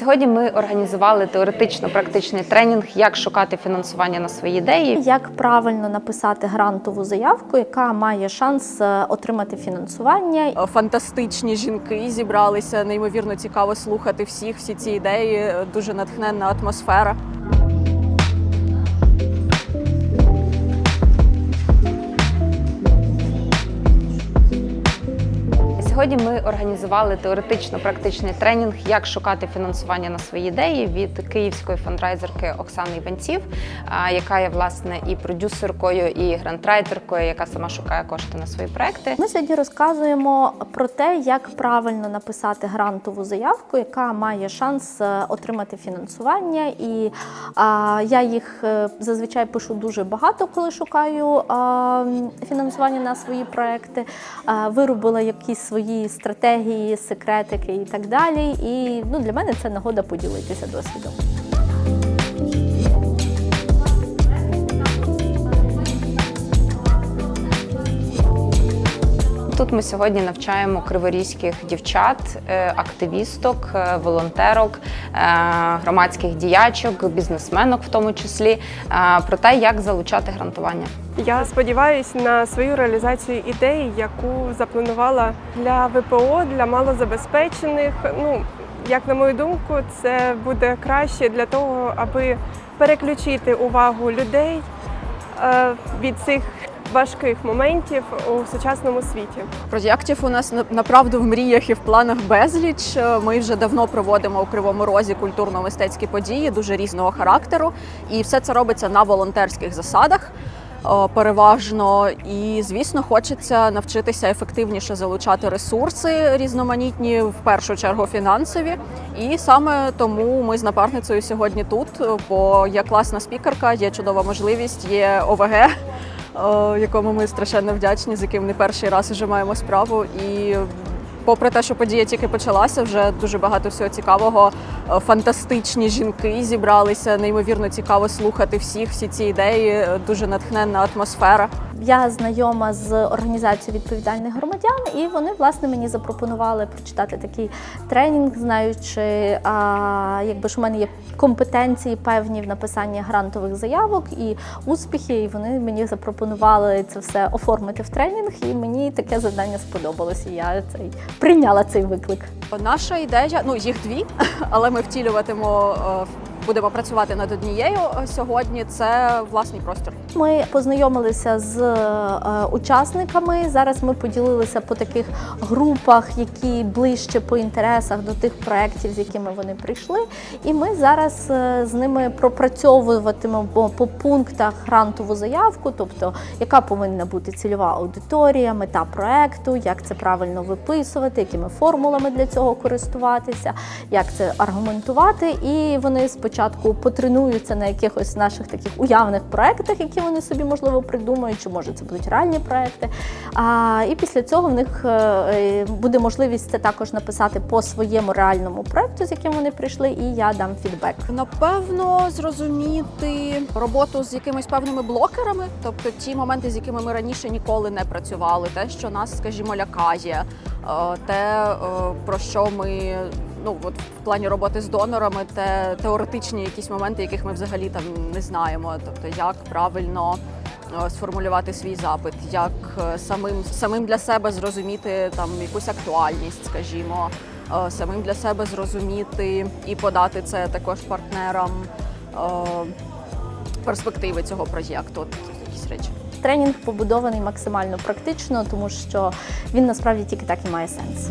Сьогодні ми організували теоретично-практичний тренінг, як шукати фінансування на свої ідеї. Як правильно написати грантову заявку, яка має шанс е, отримати фінансування? Фантастичні жінки зібралися. Неймовірно цікаво слухати всіх, всі ці ідеї. Дуже натхненна атмосфера. Сьогодні ми організували теоретично-практичний тренінг, як шукати фінансування на свої ідеї від київської фандрайзерки Оксани Іванців, яка є власне і продюсеркою, і грантрайтеркою, яка сама шукає кошти на свої проекти. Ми сьогодні розказуємо про те, як правильно написати грантову заявку, яка має шанс е, отримати фінансування. І а, я їх е, зазвичай пишу дуже багато, коли шукаю а, фінансування на свої проекти. А, виробила якісь свої стратегії, секретики і так далі. І ну, для мене це нагода поділитися досвідом. Тут ми сьогодні навчаємо криворізьких дівчат, е, активісток, е, волонтерок, е, громадських діячок, бізнесменок, в тому числі, про те, як залучати грантування. Я сподіваюся на свою реалізацію ідеї, яку запланувала для ВПО, для малозабезпечених. Ну, як на мою думку, це буде краще для того, аби переключити увагу людей від цих важких моментів у сучасному світі. Проєктів у нас направду в мріях і в планах безліч. Е, Ми вже давно проводимо у Кривому Розі культурно-мистецькі події дуже різного характеру, і все це робиться на волонтерських засадах. е, Переважно і звісно, хочеться навчитися ефективніше залучати ресурси різноманітні, в першу чергу фінансові. І саме тому ми з напарницею сьогодні тут, е, бо є класна спікерка, є чудова можливість, є ОВГ, якому ми страшенно вдячні, з яким не перший раз вже маємо справу. І попри те, що подія тільки почалася, вже дуже багато всього цікавого. Е, Фантастичні жінки зібралися. Неймовірно цікаво слухати всіх, всі ці ідеї. е, Дуже натхненна атмосфера. Я знайома з організацією відповідальних громадян, і вони власне мені запропонували прочитати такий тренінг, знаючи, а, якби ж у мене є компетенції певні в написанні грантових заявок і успіхи. І вони мені запропонували це все оформити в тренінг, і мені таке завдання сподобалося. Я цей прийняла цей виклик. Наша ідея, ну їх дві, але ми втілюватимо, е, будемо працювати над однією е, сьогодні. Це власний простір. Ми познайомилися з е, учасниками. Зараз ми поділилися по таких групах, які ближче по інтересах до тих проєктів, з якими вони прийшли. І ми зараз е, з ними пропрацьовуватимемо по, пунктах грантову заявку, тобто яка повинна бути цільова аудиторія, мета проекту, як це правильно виписувати, якими формулами для цього користуватися, як це аргументувати. І вони спочатку потренуються на якихось наших таких уявних проектах, які вони собі можливо придумають, чи може це будуть реальні проекти. А, і після цього в них е, е, буде можливість це також написати по своєму реальному проекту, з яким вони прийшли, і я дам фідбек. Напевно, зрозуміти роботу з якимись певними блокерами, тобто ті моменти, з якими ми раніше ніколи не працювали, те, що нас, скажімо, лякає, е, те, про що ми. Ну от в плані роботи з донорами, те теоретичні якісь моменти, яких ми взагалі там не знаємо. Тобто, як правильно е, сформулювати свій запит, як е, самим самим для себе зрозуміти там якусь актуальність, скажімо, е, самим для себе зрозуміти і подати це також партнерам перспективи цього проєкту. Якісь речі. Тренінг побудований максимально практично, тому що він насправді тільки так і має сенс.